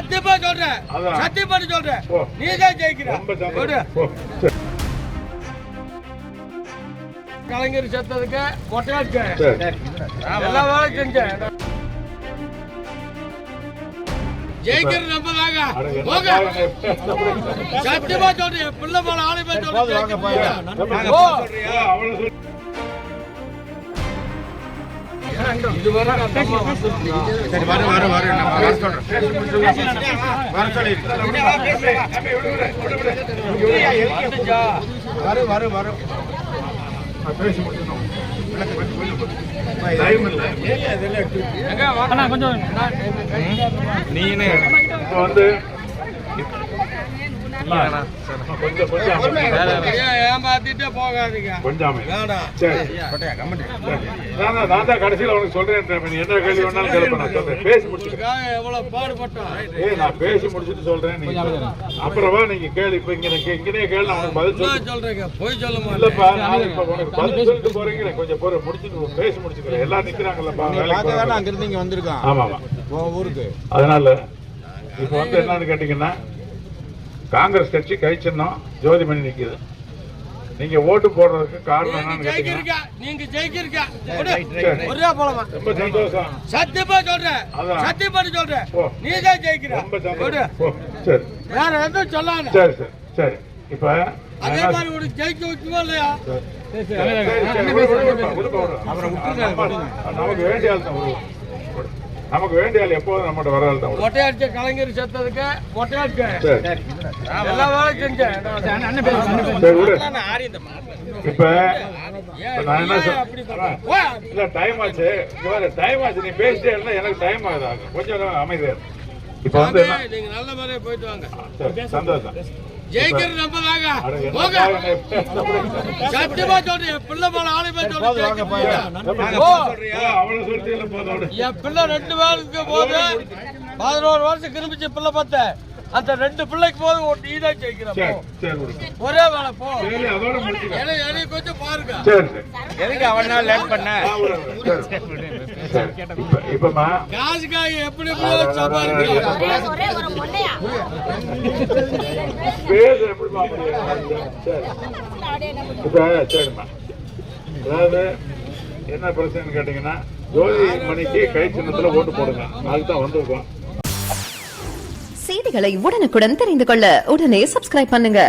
சத்தியமா சொல்றேன். சத்தியம் சொல்றேன். நீ தான் ஜெயிக்கிற. கலைஞர் செத்ததுக்கு மொட்டையாட்கு சரி. எல்லா வேலையும் செஞ்சேன் ஜெயிக்கிறது நம்ம தாங்க போங்க. சத்தியமா சொல்றேன். பிள்ளை போல ஆளு போய் சொல்றேன். இதுவரை நான் தம்மா வந்திருக்கேன். சரி வர வர வர நம்ம வர சொல்றோம் வர சொல்லி வர வர வர பேசி முடிச்சிடணும். டைம் வந்து கொஞ்சம் கொஞ்சம் அமைதி. ஏன் ஏமாத்திட்டே போகாதீங்க. நான் தான் கடைசியில் உனக்கு சொல்றேன் நீ என்ன கேள்வி வேணாலும் கேள்வி நான் சொல்றேன் பேசி உங்களுக்காக எவ்வளவு பாடுபட்டோம் ஏய் நான் பேசி முடிச்சுட்டு சொல்றேன் நீங்க அப்புறமா நீங்க கேள்வி இப்ப இங்க எனக்கு இங்கனே கேள்வி நான் உனக்கு பதில் சொல்றீங்க பொய் சொல்ல இல்லப்பா மாட்டேன் நான் இப்ப உனக்கு பதில் சொல்லிட்டு போறீங்க கொஞ்சம் பொறு முடிச்சுட்டு பேசி முடிச்சுக்கிறேன் எல்லாம் நிக்கிறாங்கல்லப்பா வேலைக்கு போறவங்க. அங்க இருந்து இங்க வந்திருக்கான் ஆமா ஆமா ஊருக்கு அதனால இப்ப வந்து என்னன்னு கேட்டீங்கன்னா காங்கிரஸ் கட்சி கை சின்னம் ஜோதிமணி நிக்குது. நீங்க ஓட்டு போடுறதுக்கு காரணம் நீங்க என்னன்னு ஜெயிக்கிறீங்க நீங்க. ஒரே போலமா. ரொம்ப சந்தோஷம். சத்தியமா சொல்றேன். அதான். சத்தியம் பண்ணி சொல்றேன். ஓ. நீ தான் ஜெயிக்கிற. ரொம்ப. சந்தோஷம். சரி. வேற எதுவும் சொல்லாத. சரி சரி சரி. இப்ப அதே மாதிரி உனக்கு ஜெயிக்க வச்சுமா இல்லையா? நமக்கு வேண்டிய ஆள் தான். நமக்கு வேண்டிய ஆள் எப்போதும் நம்மகிட்ட வர ஆள் தான். மொட்டையடிச்ச கலைஞர் செத்ததுக்கு மொட்டையாட்கு சரி. எல்லா வேலையும் செஞ்சேன். இப்ப நான் என்ன. இல்ல டைம் ஆச்சு. டைம் ஆச்சு. நீ பேசிட்டே இருந்தா எனக்கு டைம் ஆகுது. கொஞ்சம் அமைதியா. இப்ப வந்து நீங்க நல்ல மாதிரியே போயிட்டு வாங்க. சந்தோஷம். ஜெயிக்கிறது நம்ம தாங்க. அட, என்ன போங்க. சத்தியமா சொல்றேன் என் பிள்ளை போல ஆளு சொல்றேன் போதோட என் பிள்ளை ரெண்டு பேருக்கு போது. பதினோரு வருஷம் கிரும்பிச்சு பிள்ளை பார்த்தேன். அந்த ரெண்டு பிள்ளைக்கு போது ஒரு நீ தான் ஜெயிக்கிற சரி போ. சரி விடு. ஒரே வேலை போ. எனக்கு கொஞ்சம் பாருங்க. எதுக்கு அவன் நாள் லேட் பண்ண இப்பமா காசுக்காக எப்படி சரிம்மா. அதாவது என்ன பிரச்சனைன்னு கேட்டீங்கன்னா ஜோதி மணிக்கு கை சின்னத்துல ஓட்டு போடுங்க. அதுக்கு தான் வந்திருக்கோம். செய்திகளை உடனுக்குடன் தெரிந்து கொள்ள உடனே சப்ஸ்கிரைப் பண்ணுங்க.